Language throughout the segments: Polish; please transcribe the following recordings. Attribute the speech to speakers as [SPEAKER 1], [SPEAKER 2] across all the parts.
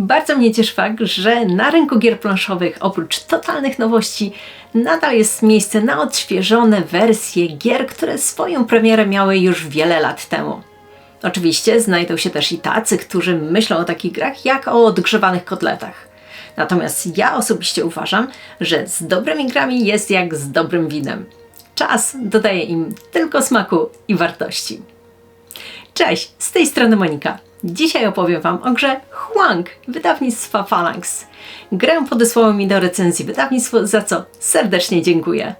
[SPEAKER 1] Bardzo mnie cieszy fakt, że na rynku gier planszowych oprócz totalnych nowości nadal jest miejsce na odświeżone wersje gier, które swoją premierę miały już wiele lat temu. Oczywiście znajdą się też i tacy, którzy myślą o takich grach jak o odgrzewanych kotletach. Natomiast ja osobiście uważam, że z dobrymi grami jest jak z dobrym winem. Czas dodaje im tylko smaku i wartości. Cześć, z tej strony Monika. Dzisiaj opowiem Wam o grze Huang wydawnictwa Phalanx. Grę podesłało mi do recenzji wydawnictwo, za co serdecznie dziękuję.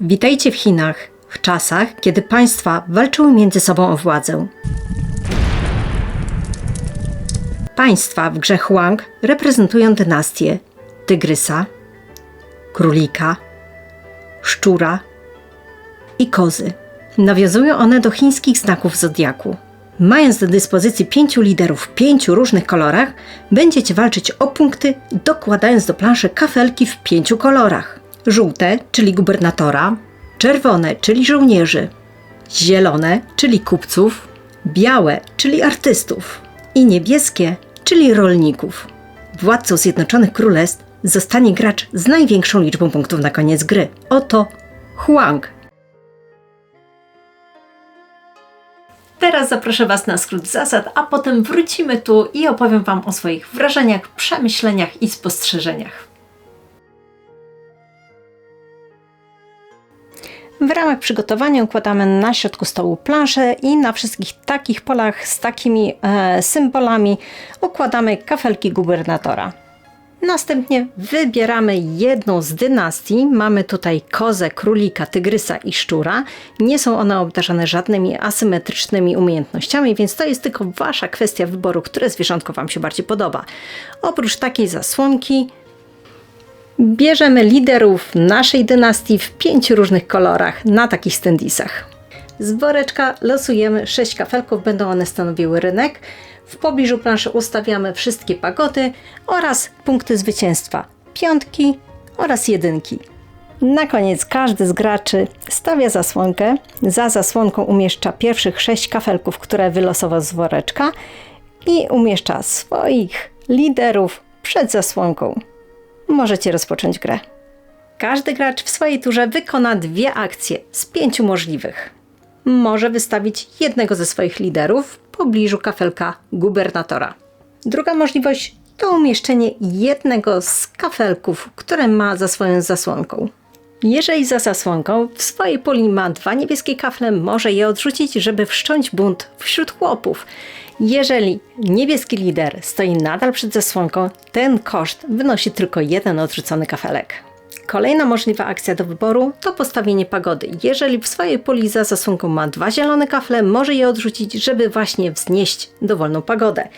[SPEAKER 1] Witajcie w Chinach, w czasach, kiedy państwa walczyły między sobą o władzę. Państwa w grze Huang reprezentują dynastię tygrysa, królika, szczura i kozy. Nawiązują one do chińskich znaków zodiaku. Mając do dyspozycji pięciu liderów w pięciu różnych kolorach, będziecie walczyć o punkty, dokładając do planszy kafelki w pięciu kolorach. Żółte, czyli gubernatora, czerwone, czyli żołnierzy, zielone, czyli kupców, białe, czyli artystów i niebieskie, czyli rolników. Władcą Zjednoczonych Królestw zostanie gracz z największą liczbą punktów na koniec gry. Oto Huang. Teraz zaproszę Was na skrót zasad, a potem wrócimy tu i opowiem Wam o swoich wrażeniach, przemyśleniach i spostrzeżeniach. W ramach przygotowania układamy na środku stołu planszę i na wszystkich takich polach z takimi e, symbolami układamy kafelki gubernatora. Następnie wybieramy jedną z dynastii. Mamy tutaj kozę, królika, tygrysa i szczura. Nie są one obdarzone żadnymi asymetrycznymi umiejętnościami, więc to jest tylko Wasza kwestia wyboru, które zwierzątko Wam się bardziej podoba. Oprócz takiej zasłonki Bierzemy liderów naszej dynastii w pięciu różnych kolorach na takich standisach. Z woreczka losujemy sześć kafelków, będą one stanowiły rynek. W pobliżu planszy ustawiamy wszystkie pagody oraz punkty zwycięstwa, piątki oraz jedynki. Na koniec każdy z graczy stawia zasłonkę. Za zasłonką umieszcza pierwszych sześć kafelków, które wylosował z woreczka i umieszcza swoich liderów przed zasłonką możecie rozpocząć grę. Każdy gracz w swojej turze wykona dwie akcje z pięciu możliwych. Może wystawić jednego ze swoich liderów w pobliżu kafelka gubernatora. Druga możliwość to umieszczenie jednego z kafelków, które ma za swoją zasłonką. Jeżeli za zasłonką w swojej puli ma dwa niebieskie kafle, może je odrzucić, żeby wszcząć bunt wśród chłopów. Jeżeli niebieski lider stoi nadal przed zasłonką, ten koszt wynosi tylko jeden odrzucony kafelek. Kolejna możliwa akcja do wyboru to postawienie pagody. Jeżeli w swojej puli za zasłonką ma dwa zielone kafle, może je odrzucić, żeby właśnie wznieść dowolną pagodę.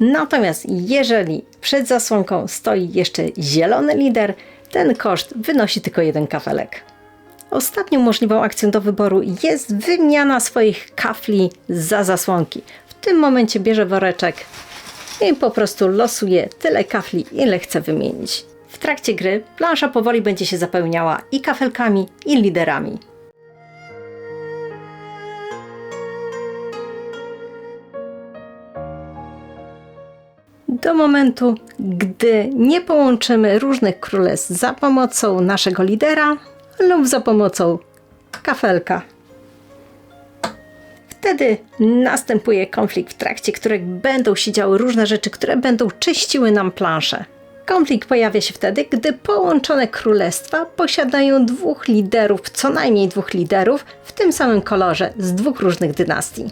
[SPEAKER 1] Natomiast jeżeli przed zasłonką stoi jeszcze zielony lider, ten koszt wynosi tylko jeden kafelek. Ostatnią możliwą akcją do wyboru jest wymiana swoich kafli za zasłonki. Tym momencie bierze woreczek i po prostu losuje tyle kafli, ile chce wymienić. W trakcie gry plansza powoli będzie się zapełniała i kafelkami, i liderami. do momentu, gdy nie połączymy różnych królestw za pomocą naszego lidera lub za pomocą kafelka. Wtedy następuje konflikt, w trakcie którego będą się działy różne rzeczy, które będą czyściły nam planszę. Konflikt pojawia się wtedy, gdy połączone królestwa posiadają dwóch liderów, co najmniej dwóch liderów w tym samym kolorze z dwóch różnych dynastii.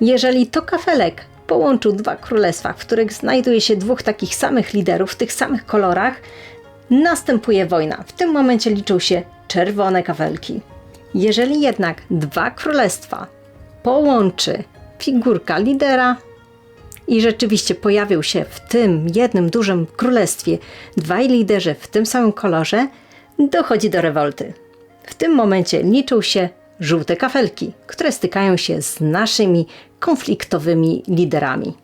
[SPEAKER 1] Jeżeli to kafelek połączył dwa królestwa, w których znajduje się dwóch takich samych liderów w tych samych kolorach, następuje wojna. W tym momencie liczą się czerwone kawelki. Jeżeli jednak dwa królestwa połączy figurka lidera i rzeczywiście pojawił się w tym jednym dużym królestwie dwaj liderzy w tym samym kolorze, dochodzi do rewolty. W tym momencie liczą się żółte kafelki, które stykają się z naszymi konfliktowymi liderami.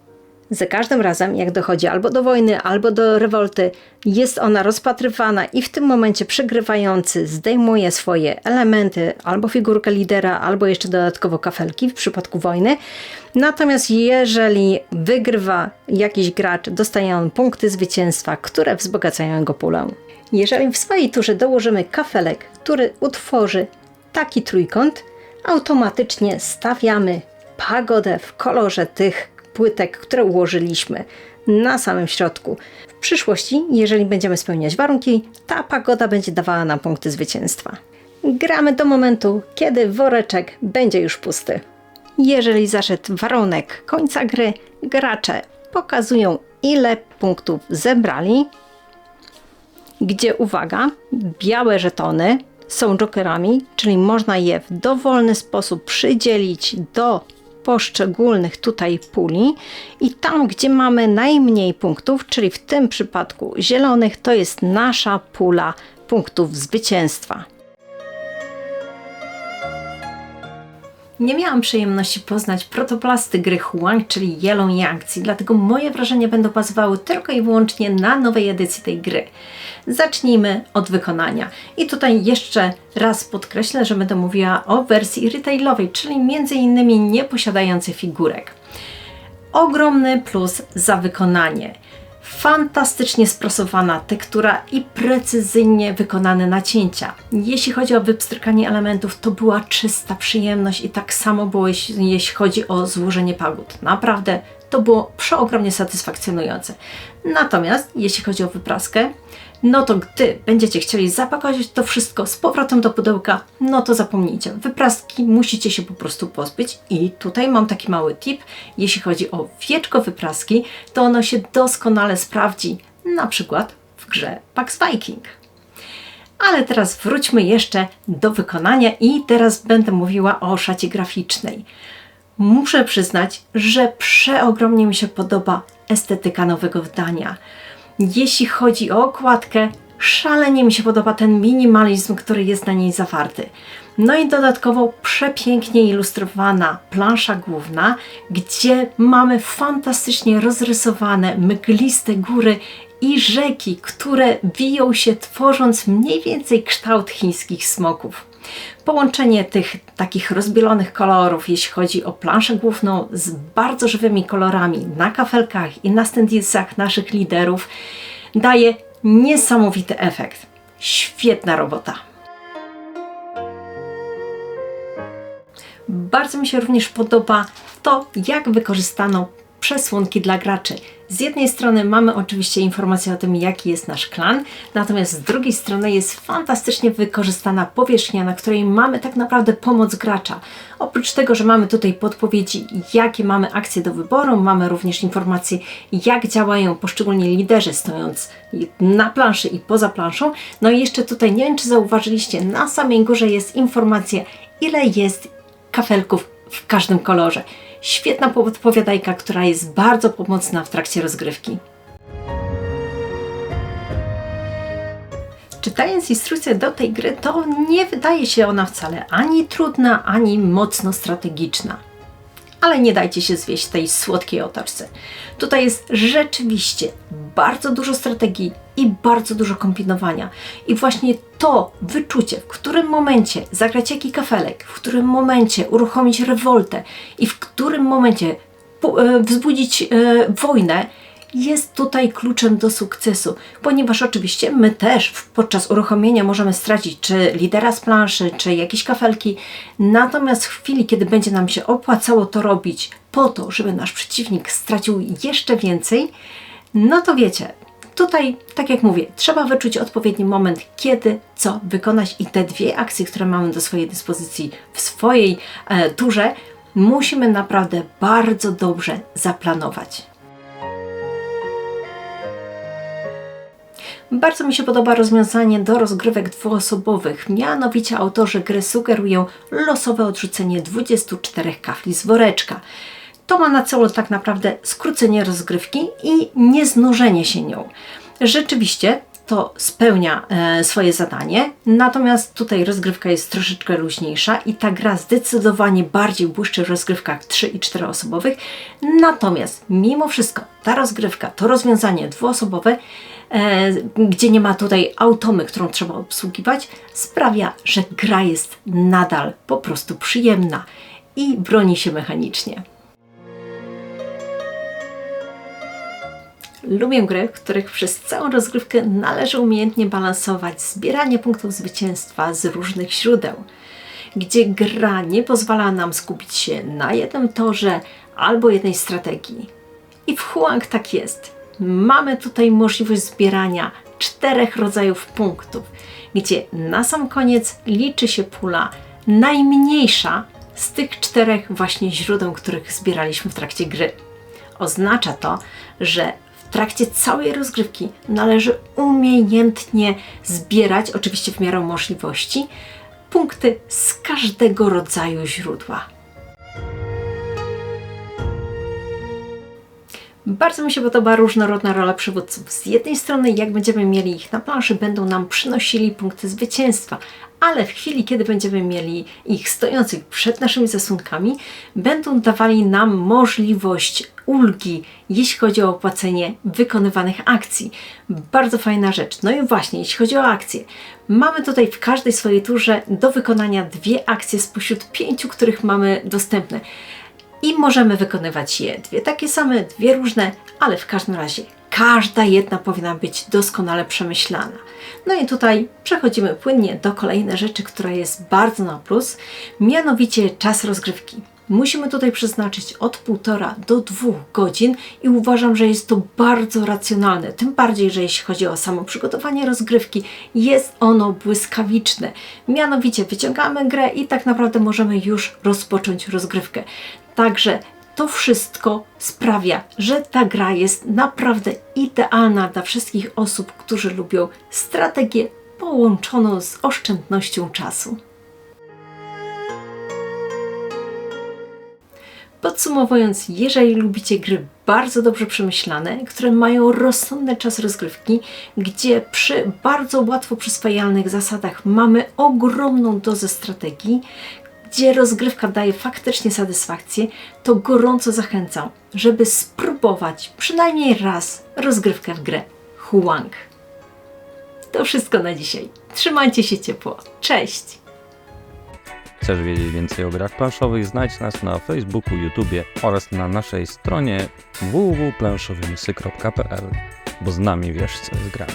[SPEAKER 1] Za każdym razem, jak dochodzi albo do wojny, albo do rewolty, jest ona rozpatrywana i w tym momencie przegrywający zdejmuje swoje elementy, albo figurkę lidera, albo jeszcze dodatkowo kafelki w przypadku wojny. Natomiast jeżeli wygrywa jakiś gracz, dostaje on punkty zwycięstwa, które wzbogacają jego pulę. Jeżeli w swojej turze dołożymy kafelek, który utworzy taki trójkąt, automatycznie stawiamy pagodę w kolorze tych płytek, które ułożyliśmy na samym środku. W przyszłości, jeżeli będziemy spełniać warunki, ta pagoda będzie dawała nam punkty zwycięstwa. Gramy do momentu, kiedy woreczek będzie już pusty. Jeżeli zaszedł warunek końca gry, gracze pokazują ile punktów zebrali, gdzie uwaga, białe żetony są jokerami, czyli można je w dowolny sposób przydzielić do poszczególnych tutaj puli i tam, gdzie mamy najmniej punktów, czyli w tym przypadku zielonych, to jest nasza pula punktów zwycięstwa. Nie miałam przyjemności poznać protoplasty gry Huang, czyli Yellow Yangtze, dlatego moje wrażenia będą bazowały tylko i wyłącznie na nowej edycji tej gry. Zacznijmy od wykonania. I tutaj jeszcze raz podkreślę, że będę mówiła o wersji retailowej, czyli między innymi nie posiadającej figurek. Ogromny plus za wykonanie fantastycznie sprasowana tektura i precyzyjnie wykonane nacięcia. Jeśli chodzi o wypstrykanie elementów, to była czysta przyjemność i tak samo było jeśli, jeśli chodzi o złożenie pagód. Naprawdę to było przeogromnie satysfakcjonujące. Natomiast jeśli chodzi o wypraskę, no to gdy będziecie chcieli zapakować to wszystko z powrotem do pudełka, no to zapomnijcie. Wypraski musicie się po prostu pozbyć i tutaj mam taki mały tip. Jeśli chodzi o wieczko wypraski, to ono się doskonale sprawdzi, na przykład w grze Pax Viking. Ale teraz wróćmy jeszcze do wykonania i teraz będę mówiła o szacie graficznej. Muszę przyznać, że przeogromnie mi się podoba estetyka nowego wydania. Jeśli chodzi o okładkę, szalenie mi się podoba ten minimalizm, który jest na niej zawarty. No i dodatkowo przepięknie ilustrowana plansza główna, gdzie mamy fantastycznie rozrysowane mgliste góry i rzeki, które wiją się tworząc mniej więcej kształt chińskich smoków. Połączenie tych takich rozbielonych kolorów, jeśli chodzi o planszę główną, z bardzo żywymi kolorami na kafelkach i na standisach naszych liderów, daje niesamowity efekt. Świetna robota. Bardzo mi się również podoba to, jak wykorzystano przesłonki dla graczy. Z jednej strony mamy oczywiście informację o tym, jaki jest nasz klan, natomiast z drugiej strony jest fantastycznie wykorzystana powierzchnia, na której mamy tak naprawdę pomoc gracza. Oprócz tego, że mamy tutaj podpowiedzi, jakie mamy akcje do wyboru, mamy również informacje, jak działają poszczególni liderzy, stojąc na planszy i poza planszą. No i jeszcze tutaj, nie wiem czy zauważyliście, na samej górze jest informacja, ile jest kafelków w każdym kolorze. Świetna podpowiadajka, która jest bardzo pomocna w trakcie rozgrywki. Czytając instrukcję do tej gry, to nie wydaje się ona wcale ani trudna, ani mocno strategiczna ale nie dajcie się zwieść tej słodkiej otoczce. Tutaj jest rzeczywiście bardzo dużo strategii i bardzo dużo kombinowania. I właśnie to wyczucie, w którym momencie zagrać jaki kafelek, w którym momencie uruchomić rewoltę i w którym momencie e, wzbudzić e, wojnę, jest tutaj kluczem do sukcesu, ponieważ oczywiście my też podczas uruchomienia możemy stracić czy lidera z planszy, czy jakieś kafelki, natomiast w chwili, kiedy będzie nam się opłacało to robić po to, żeby nasz przeciwnik stracił jeszcze więcej, no to wiecie, tutaj, tak jak mówię, trzeba wyczuć odpowiedni moment, kiedy co wykonać i te dwie akcje, które mamy do swojej dyspozycji w swojej e, turze, musimy naprawdę bardzo dobrze zaplanować. Bardzo mi się podoba rozwiązanie do rozgrywek dwuosobowych. Mianowicie autorzy gry sugerują losowe odrzucenie 24 kafli z woreczka. To ma na celu tak naprawdę skrócenie rozgrywki i nieznużenie się nią. Rzeczywiście to spełnia e, swoje zadanie. Natomiast tutaj rozgrywka jest troszeczkę luźniejsza i ta gra zdecydowanie bardziej błyszczy w rozgrywkach 3 i 4 osobowych. Natomiast mimo wszystko ta rozgrywka, to rozwiązanie dwuosobowe, e, gdzie nie ma tutaj automy, którą trzeba obsługiwać, sprawia, że gra jest nadal po prostu przyjemna i broni się mechanicznie. Lubię gry, w których przez całą rozgrywkę należy umiejętnie balansować zbieranie punktów zwycięstwa z różnych źródeł, gdzie gra nie pozwala nam skupić się na jednym torze albo jednej strategii. I w Huang tak jest. Mamy tutaj możliwość zbierania czterech rodzajów punktów, gdzie na sam koniec liczy się pula najmniejsza z tych czterech właśnie źródeł, których zbieraliśmy w trakcie gry. Oznacza to, że w trakcie całej rozgrywki należy umiejętnie zbierać, oczywiście w miarę możliwości, punkty z każdego rodzaju źródła. Bardzo mi się podoba różnorodna rola przywódców. Z jednej strony, jak będziemy mieli ich na planszy, będą nam przynosili punkty zwycięstwa, ale w chwili, kiedy będziemy mieli ich stojących przed naszymi zasunkami, będą dawali nam możliwość ulgi, jeśli chodzi o opłacenie wykonywanych akcji. Bardzo fajna rzecz. No i właśnie, jeśli chodzi o akcje, mamy tutaj w każdej swojej turze do wykonania dwie akcje spośród pięciu, których mamy dostępne i możemy wykonywać je dwie takie same, dwie różne, ale w każdym razie każda jedna powinna być doskonale przemyślana. No i tutaj przechodzimy płynnie do kolejnej rzeczy, która jest bardzo na plus, mianowicie czas rozgrywki. Musimy tutaj przeznaczyć od półtora do dwóch godzin i uważam, że jest to bardzo racjonalne. Tym bardziej, że jeśli chodzi o samo przygotowanie rozgrywki, jest ono błyskawiczne. Mianowicie wyciągamy grę i tak naprawdę możemy już rozpocząć rozgrywkę. Także to wszystko sprawia, że ta gra jest naprawdę idealna dla wszystkich osób, którzy lubią strategię połączoną z oszczędnością czasu. Podsumowując, jeżeli lubicie gry bardzo dobrze przemyślane, które mają rozsądny czas rozgrywki, gdzie przy bardzo łatwo przyswajalnych zasadach mamy ogromną dozę strategii, gdzie rozgrywka daje faktycznie satysfakcję, to gorąco zachęcam, żeby spróbować przynajmniej raz rozgrywkę w grę Huang. To wszystko na dzisiaj. Trzymajcie się ciepło. Cześć!
[SPEAKER 2] Chcesz wiedzieć więcej o grach planszowych? Znajdź nas na Facebooku, YouTubie oraz na naszej stronie www.planszowymsy.pl, bo z nami wiesz co jest grami.